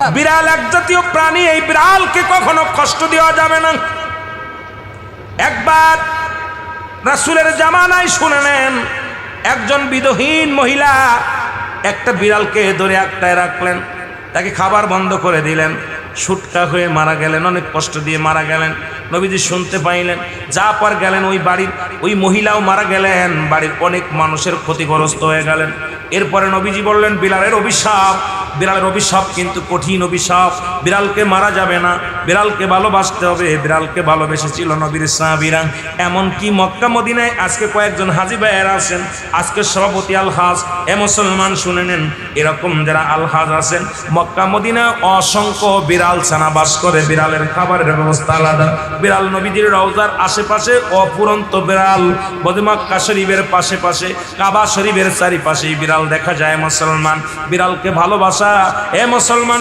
বিড়াল এক জাতীয় প্রাণী, এই বিড়ালকে কখনো কষ্ট দেওয়া যাবে না। একবার রাসুলের জামানায় শুনে নেন, একজন বিধহীন মহিলা একটা বিড়ালকে ধরে একটায় রাখলেন, তাকে খাবার বন্ধ করে দিলেন, সুটকা হয়ে মারা গেলেন, অনেক কষ্ট দিয়ে মারা গেলেন, নবীজি শুনতে পাইলেন, যা পর গেলেন ওই বাড়ির, ওই মহিলাও মারা গেলেন, বাড়ির অনেক মানুষের ক্ষতিগ্রস্ত হয়ে গেলেন। এরপরে নবীজি বললেন, বিড়ালের অভিশাপ বিড়ালের অভিশাপ কিন্তু কঠিন অভিশাপ। বিড়ালকে মারা যাবে না। বিড়ালকে ভালোবাসতে হবে, বিড়ালকে ভালোবেসেছিল নবীর সাহাবিরা। এমনকি মক্কা, মদিনায় আজকে কয়েকজন হাজি ভাইয়েরা আছেন। আজকে সভাপতি আলহাজ, এ মুসলমান শুনে নেন, এরকম যারা আলহাজ আছেন, মক্কা মদিনায় অসংখ্য বিড়াল ছানা বাস করে, বিড়ালের খাবারের ব্যবস্থা আলাদা। বিড়াল নবীজির রওজার আশেপাশে অপুরন্ত বিড়াল। বদমাক্কা শরীফের পাশে পাশে কাবা শরীফের চারিপাশে বিড়াল দেখা যায় মুসলমান। বিড়ালকে ভালোবাসা, এ মুসলমান